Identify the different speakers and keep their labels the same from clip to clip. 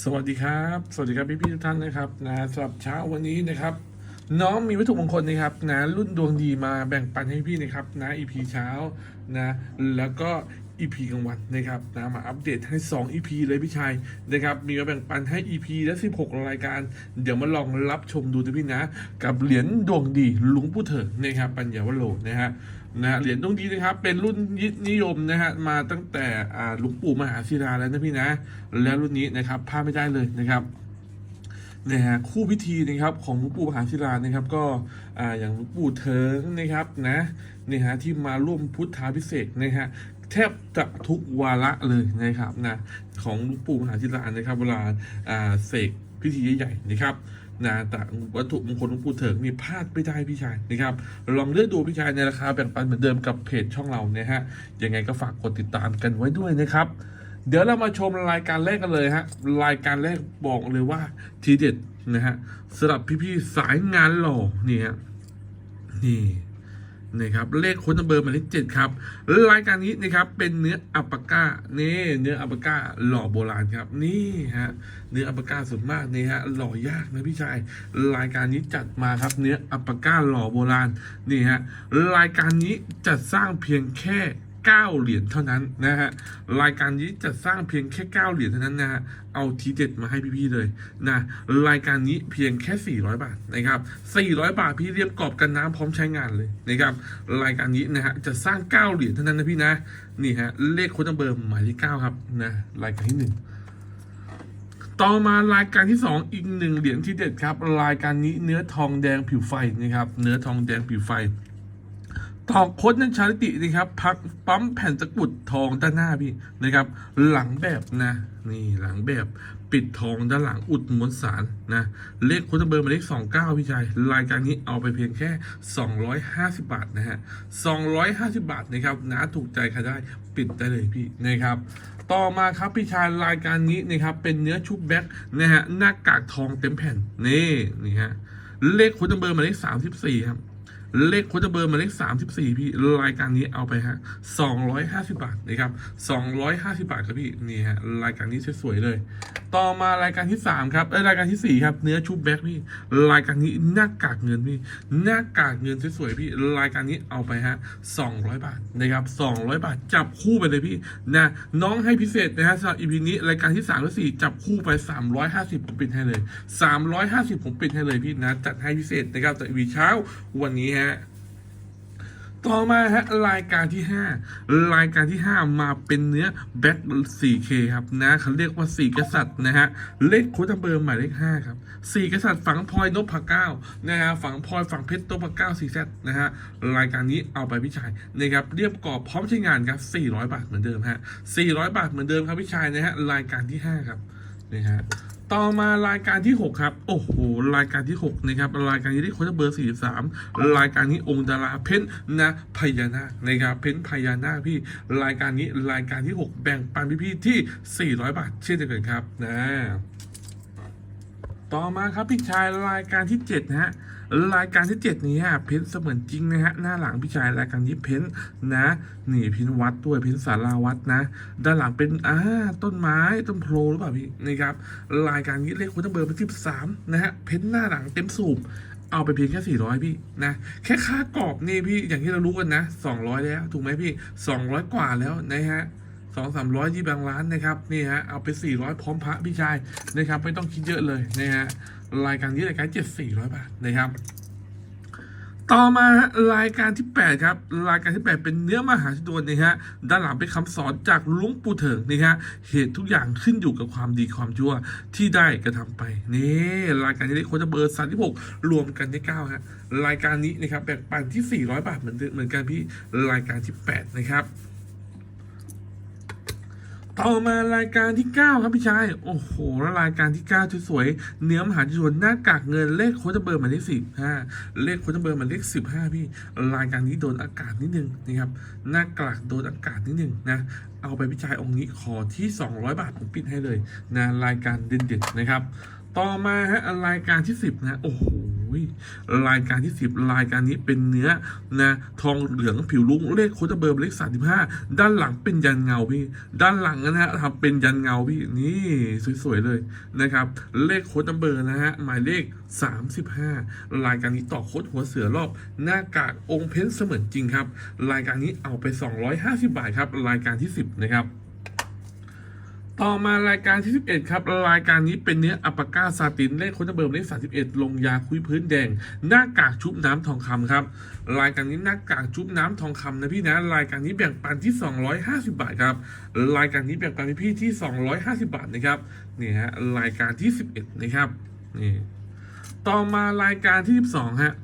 Speaker 1: สวัสดีครับ สวัสดีครับพี่พี่ทุกท่านนะครับนะสำหรับเช้าวันนี้นะครับ น้องมีวัตถุมงคลนะครับนะรุ่นดวงดีมาแบ่งปันให้พี่นะครับนะอีพีเช้านะแล้วก็อีพีกลางวันนะครับนะมาอัปเดตให้ 2 EP เลยพี่ชายนะครับมีมาแบ่งปันให้ EP และ16 รายการ เดี๋ยวมาลองรับชมดูนะพี่นะ กับเหรียญดวงดีหลุงปู่เถิดนะครับปัญญาวโรนะฮะ นะเหรียญดวงดีนะครับ เป็นรุ่นยินิยมนะฮะมาตั้งแต่หลวงปู่มหาศิลาแล้วนะพี่นะ แล้วรุ่นนี้นะครับพลาดไม่ได้เลยนะครับนะฮะคู่พิธีนะครับของหลวงปู่มหาศิลานะครับก็อ่าอย่างหลวงปู่เทิงนะครับนะนี่ฮะที่มาร่วมพุทธาพิเศษนะฮะแทบจะทุกวาระเลยนะครับนะของหลวงปู่มหาศิลานะครับเวลาอ่าเสก พิธีใหญ่ๆนะครับนะแต่วัตถุมงคลหลวงปู่เถิงนี่พลาดไม่ได้พี่ชายนะครับลองเลือกดูพี่ชายในราคาแบ่งปันเหมือนเดิมกับเพจช่องเรานะฮะยังไงก็ฝากกดติดตามกันไว้ด้วยนะครับ เดี๋ยวเรามาชมรายการแรกกันเลยฮะรายการแรกบอกเลยว่าทีเด็ดนะฮะสำหรับพี่ๆสายงานหล่อนี่ฮะนี่ นะครับเลขโค้ดนัมเบอร์หมายเลขเจ็ดครับรายการนี้นะครับเป็นเนื้ออัปปาก้านี่เนื้ออัปปาก้าหล่อโบราณครับนี่ฮะเนื้ออัปปาก้าส่วนมากนี่ฮะหล่อยากนะพี่ชายรายการนี้จัดมาครับเนื้ออัปปาก้าหล่อโบราณนี่ฮะรายการนี้จัดสร้างเพียงแค่ 9 เหรียญเท่านั้นนะฮะรายการนี้จัดสร้างเพียงแค่ 9 เหรียญเท่านั้นนะฮะเอาทีเด็ดมาให้พี่ๆเลยนะรายการนี้เพียงแค่ 400 บาทนะครับ400 บาทพี่เรียมกรอบกันน้ำพร้อมใช้งานเลยนะครับรายการนี้นะฮะจะสร้าง 9 เหรียญเท่านั้นนะพี่นะนี่ฮะเลขโค้ดนัมเบอร์หมายเลข9ครับนะรายการที่หนึ่งต่อมารายการที่ 2 อีกหนึ่งเหรียญที่เด็ดครับ รายการนี้เนื้อทองแดงผิวไฟนะครับ เนื้อทองแดงผิวไฟ ตอกคดนันชาลิตินะครับ พักปั๊มแผ่นตะกุดทองด้านหน้าพี่นะครับ หลังแบบนะ นี่หลังแบบปิดทองด้านหลังอุดมวลสารนะ เลขโค้ดเบอร์หมายเลข 29 พี่ชายรายการนี้เอาไปเพียงแค่ 250 บาทนะฮะ 250 บาทนะครับนะถูกใจใครได้ปิดได้เลยพี่นะครับ ต่อมาครับพี่ชายรายการนี้นะครับเป็นเนื้อชุบแบ็คนะฮะหน้ากากทองเต็มแผ่นนี่นี่ฮะเลขโค้ดเบอร์หมายเลข 34 ครับ เลขโค้ดเบอร์มาเลข 34 พี่ รายการนี้เอาไปฮะ 250 บาทนะครับ 250 บาทครับพี่นี่ฮะรายการนี้สวยๆเลย ต่อมารายการที่ 3 ครับรายการทีสี่ 4 ครับ เนื้อชุบแบ็คพี่รายการนี้หน้ากากเงินพี่หน้ากากเงินสวยๆพี่ รายการนี้เอาไปฮะ 200 บาทนะครับ200 บาทจับคู่ไปเลยพี่นะน้องให้พิเศษนะฮะสำหรับอีพีนี้รายการที่3และ4จับคู่ไป 350 ผมปิดให้เลย 350 ผมปิดให้เลยพี่นะจัดให้พิเศษนะครับจากอีพีเช้าวันนี้ฮะต่อมาฮะรายการที่ 5 รายการที่ 5 มาเป็นเนื้อแบ็ค 4K ครับนะเขาเรียกว่า 4 กษัตริย์นะฮะเลขโค้ดเบอร์หมายเลข5ครับ 4 กษัตริย์ฝังพลอยนพเก้านะฮะฝังพลอยฝังเพชรนพเก้าสีแซนะฮะรายการนี้เอาไปพี่ชายนะครับเรียบกรอบพร้อมใช้งานครับ 400 บาทเหมือนเดิมฮะ400 บาทเหมือนเดิมครับพี่ชายนะฮะรายการที่ 5 ครับนะฮะ ต่อมารายการที่ 6 ครับ โอ้โห รายการที่ 6 นะครับ รายการนี้ได้โค้ดเบอร์ 43 รายการนี้องค์ดาราเพ้นนะพญานาคนะครับเพ้นพญานาคพี่ รายการนี้รายการที่ 6 แบ่งปันพี่ๆที่ 400 บาทเช่นเดียวกันครับนะ ต่อมาครับพี่ชายรายการที่7นะฮะรายการที่ 7 นี้ฮะเพ้นเสมือนจริงนะฮะหน้าหลังพี่ชายรายการนี้เพ้นนะนี่เพ้นวัดด้วยเพ้นสาราวัดนะ ด้านหลังเป็นอ่าต้นไม้ต้นโพลหรือเปล่าพี่นะครับรายการนี้เลขคุณเบอร์เป็นที่สามนะฮะเพ้นหน้าหลังเต็มสูบเอาไปเพียงแค่ 400 พี่นะแค่ค่ากรอบนี่พี่อย่างที่เรารู้กันนะ 200 แล้ว ถูกไหมพี่ 200 กว่าแล้วนะฮะ สองสามร้อยยี่บางร้านนะครับนี่ฮะเอาไปสี่ร้อยพร้อมพระพี่ชายนะครับไม่ต้องคิดเยอะเลยนะฮะรายการนี้รายการเจ็ดสี่ร้อยบาทนะครับ ต่อมาฮะรายการที่ 8 ครับ รายการที่ 8 เป็นเนื้อมหาชนวนนะฮะด้านหลังเป็นคำสอนจากลุงปู่เถิงนะฮะเหตุทุกอย่างขึ้นอยู่กับความดีความชั่วที่ได้กระทำไปนี่รายการที่ได้โค้ดเบอร์36รวมกันได้9ฮะรายการนี้นะครับแบ่งปันที่ 400 บาทเหมือนเดิมเหมือนกันพี่รายการที่ 8 นะครับ ต่อมารายการที่ 9 ครับพี่ชาย โอ้โห แล้วรายการที่ 9 ที่สวยๆเนื้อมหาชนหน้ากากเงินเลขโค้ดเบอร์หมายเลขสิบห้าเลขโค้ดเบอร์หมายเลขสิบห้าพี่ รายการนี้โดนอากาศนิดนึงนะครับ หน้ากากโดนอากาศนิดนึงนะ เอาไปพี่ชายองค์นี้ขอที่ 200 บาทผมปิดให้เลยนะ รายการเด่นๆนะครับ ต่อมาฮะรายการที่ 10 นะ โอ้โห รายการที่สิบรายการนี้เป็นเนื้อนะทองเหลืองผิวลุ้งเลขโคตรเบอร์เลขสามสิบห้าด้านหลังเป็นยันเงาพี่ ด้านหลังนะฮะทำเป็นยันเงาพี่นี่สวยๆเลยนะครับ เลขโคตรเบอร์นะฮะหมายเลข 35 รายการนี้ต่อโคตรหัวเสือรอบ หน้ากากองค์เพ้นเสมือนจริงครับ รายการนี้เอาไป 250 บาทครับ รายการที่ 10 นะครับ ต่อมารายการที่ 11 ครับ รายการนี้เป็นเนื้ออัปาก้าซาตินเลขคตรเบอร์มเลข 31 ลงยาคุยพื้นแดง หน้ากากชุบน้ำทองคำครับ รายการนี้หน้ากากชุบน้ำทองคำนะพี่นะ รายการนี้แบ่งปันที่ 250 บาทครับ รายการนี้แบ่งปันพี่ที่ 250 บาทนะครับ นี่ฮะรายการที่ 11 นะครับ นี่ ต่อมารายการที่ 12 ฮะ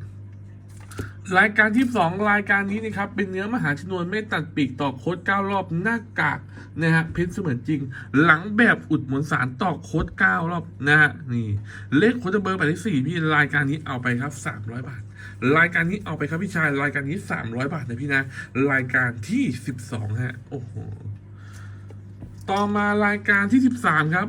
Speaker 1: รายการที่ 2 รายการนี้นะครับเป็นเนื้อมหาชนวนไม่ตัดปีกต่อโค้ด9รอบหน้ากากนะฮะเพ้นเสมือนจริง หลังแบบอุดหมนสารต่อโค้ด9รอบนะฮะนี่เลขโค้ดเบอร์ไปที่สี่พี่รายการนี้เอาไปครับ 300 บาท รายการนี้เอาไปครับพี่ชายรายการนี้ 300 บาทนะพี่นะรายการที่ 12ฮะโอ้โหต่อมารายการที่ 13 ครับ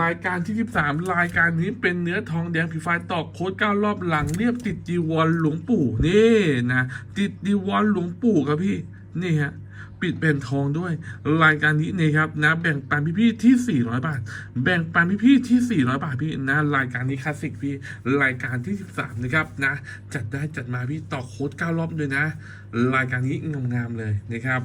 Speaker 1: รายการที่ 13 รายการนี้เป็นเนื้อทองแดงผิวไฟตอกโค้ด9รอบหลังเรียบติดจีวรหลวงปู่นี่นะติดจีวรหลวงปู่ครับพี่นี่ฮะปิดเป็นทองด้วย รายการนี้นี่ครับนะแบ่งปันพี่ๆที่ 400 บาท แบ่งปันพี่ๆที่ 400 บาทพี่นะรายการนี้คลาสสิกพี่รายการที่ 13 นะครับนะจัดได้จัดมาพี่ต่อโค้ด9รอบด้วยนะ รายการนี้งามๆเลยนะครับ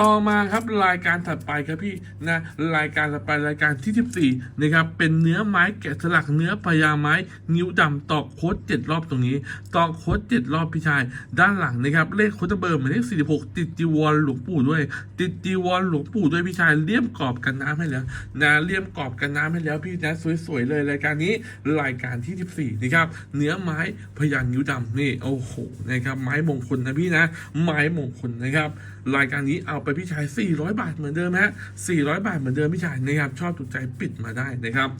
Speaker 1: ต่อมาครับรายการถัดไปครับพี่นะรายการถัดไปรายการที่ 14นะครับเป็นเนื้อไม้แกะสลักเนื้อพญาไม้ นิ้วดำตอกโค้ดเจ็ดรอบตรงนี้ตอกโค้ดเจ็ดรอบพี่ชาย ด้านหลังนะครับเลขโค้ดเบอร์หมายเลข46ติดจีวรหลวงปู่ด้วย ติดจีวรหลวงปู่ด้วยพี่ชายเลี่ยมกรอบกันน้ำให้แล้วนะเลี่ยมกรอบกันน้ำให้แล้วพี่นะสวยๆเลยรายการนี้รายการที่ 14นะครับเนื้อไม้พญานิ้วดำนี่โอ้โหนะครับไม้มงคลนะพี่นะไม้มงคลนะครับ รายการนี้เอาไปพี่ชาย 400 บาทเหมือนเดิมฮะ400 บาทเหมือนเดิมพี่ชายนะครับชอบถูกใจปิดมาได้นะครับ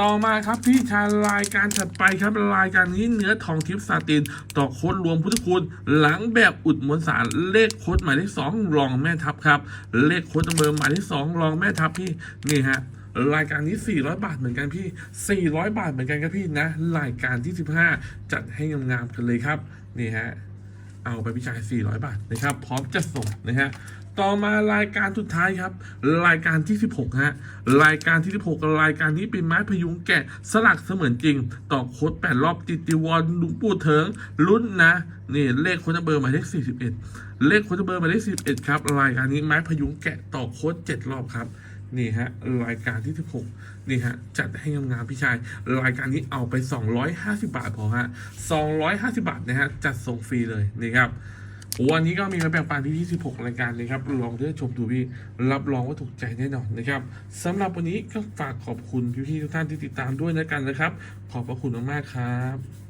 Speaker 1: ต่อมาครับพี่ชายรายการถัดไปครับรายการนี้เนื้อทองทิพย์ซาติน ต่อโค้ดรวมพุทธคุณ หลังแบบอุดมวลสารเลขโค้ดหมายเลขสองรองแม่ทัพครับ เลขโค้ดเบอร์หมายเลขสองรองแม่ทัพพี่นี่ฮะรายการนี้ 400 บาทเหมือนกันพี่ 400 บาทเหมือนกันครับพี่นะ รายการที่ 15 จัดให้งามๆกันเลยครับ นี่ฮะ เอาไปพี่ชาย400 บาทนะครับ พร้อมจะส่งนะฮะต่อมารายการสุดท้ายครับ รายการที่ 16 ฮะ รายการที่ 16 รายการนี้เป็นไม้พยุงแกะสลักเสมือนจริง ต่อโค้ด8รอบติติวอนลุงปู่เถิงรุ่นนะนี่เลขโค้ดเบอร์หมายเลข 41 เลขโค้ดเบอร์หมายเลข 41 ครับ รายการนี้ไม้พยุงแกะต่อโค้ด7รอบครับ นี่ฮะรายการที่ 16 นี่ฮะ จัดให้งามๆพี่ชาย รายการนี้เอาไป 250 บาทพอฮะ 250 บาทนะฮะ จัดส่งฟรีเลยนี่ครับวันนี้ก็มีมาแบ่งปันที่16รายการเลยครับ ลองเลือกชมดูพี่ รับรองว่าถูกใจแน่นอนนะครับสำหรับวันนี้ก็ฝากขอบคุณพี่ๆทุกท่านที่ติดตามด้วยนะกันนะครับ ขอบพระคุณมากๆครับ